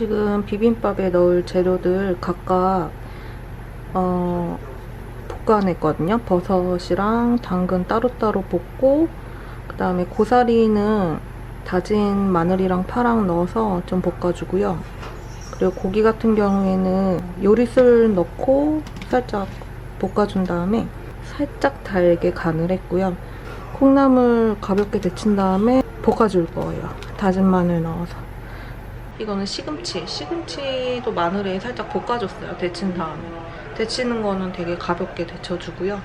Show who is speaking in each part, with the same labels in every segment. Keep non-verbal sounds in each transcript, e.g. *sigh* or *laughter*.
Speaker 1: 지금 비빔밥에 넣을 재료들 각각 어, 볶아냈거든요. 버섯이랑 당근 따로따로 볶고 그 다음에 고사리는 다진 마늘이랑 파랑 넣어서 좀 볶아주고요. 그리고 고기 같은 경우에는 요리술 넣고 살짝 볶아준 다음에 살짝 달게 간을 했고요. 콩나물 가볍게 데친 다음에 볶아줄 거예요. 다진 마늘 넣어서. 이거는 시금치. 시금치도 마늘에 살짝 볶아줬어요. 데친 다음에. 데치는 거는 되게 가볍게 데쳐주고요.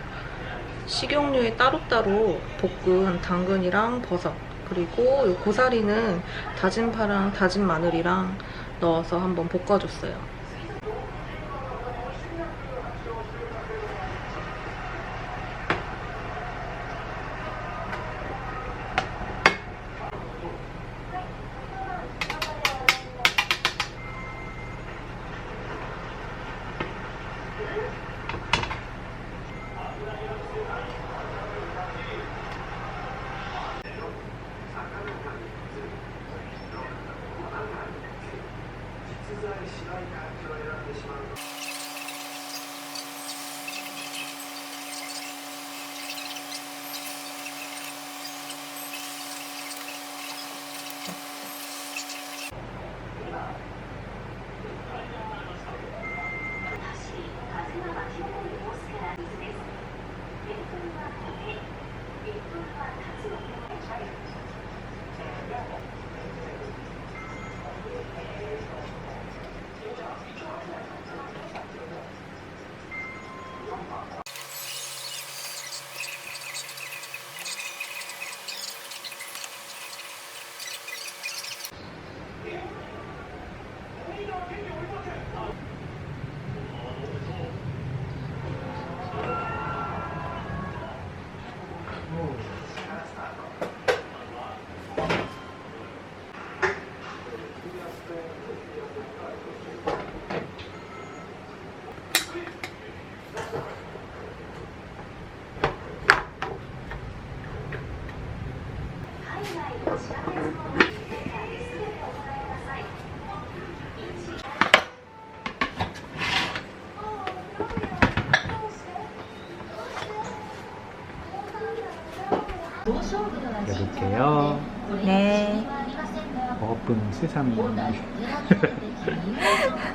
Speaker 1: 식용유에 따로따로 볶은 당근이랑 버섯 그리고 요 고사리는 다진 파랑 다진 마늘이랑 넣어서 한번 볶아줬어요.
Speaker 2: Thank you. 세상에. *laughs* *laughs*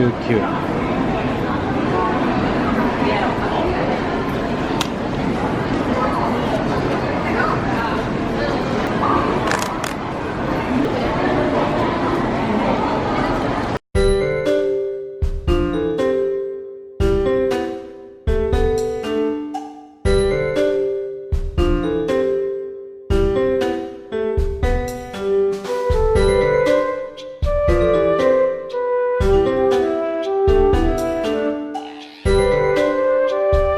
Speaker 2: 19